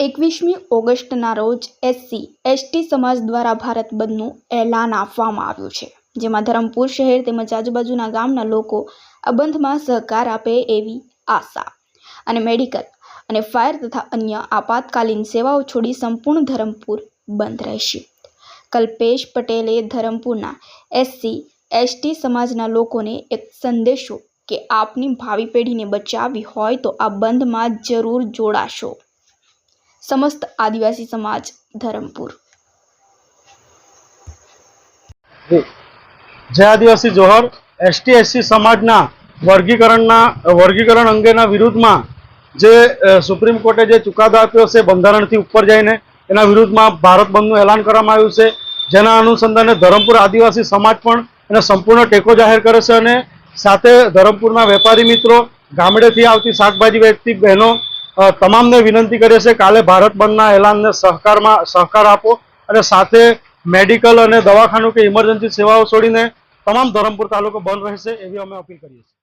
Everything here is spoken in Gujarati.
એકવીસમી ઓગસ્ટના રોજ એસસી, એસટી સમાજ દ્વારા ભારત બંધનું એલાન આપવામાં આવ્યું છે, જેમાં ધરમપુર શહેર તેમજ આજુબાજુના ગામના લોકો આ બંધમાં સહકાર આપે એવી આશા અને મેડિકલ અને ફાયર તથા અન્ય આપાતકાલીન સેવાઓ છોડી સંપૂર્ણ ધરમપુર બંધ રહેશે. કલ્પેશ પટેલે ધરમપુરના એસસી, એસટી સમાજના લોકોને એક સંદેશો કે આપની ભાવિ પેઢીને બચાવવી હોય તો આ બંધમાં જરૂર જોડાશો. સમસ્ત આદિવાસી સમાજ, ધરમપુર. જય આદિવાસી જોહર એસટી એસસી સમાજના વર્ગીકરણના, વર્ગીકરણ અંગેના વિરુદ્ધમાં જે સુપ્રીમ કોર્ટે જે ચુકાદો આપ્યો છે બંધારણથી ઉપર જઈને, એના વિરુદ્ધમાં ભારત બંધનું એલાન કરવામાં આવ્યું છે. જેના અનુસંધાને ધરમપુર આદિવાસી સમાજ પણ એને સંપૂર્ણ ટેકો જાહેર કરે છે અને સાથે ધરમપુરના વેપારી મિત્રો ગામડેથી આવતી શાકભાજી વેચતી બહેનો તમામને વિનંતી કરીએ છીએ કાલે ભારત બંધના એલાનને સહકારમાં સહકાર આપો અને સાથે મેડિકલ અને દવાખાનું કે ઇમરજન્સી સેવાઓ છોડીને તમામ ધરમપુર તાલુકો બંધ રહેશે એવી અમે અપીલ કરીએ છીએ.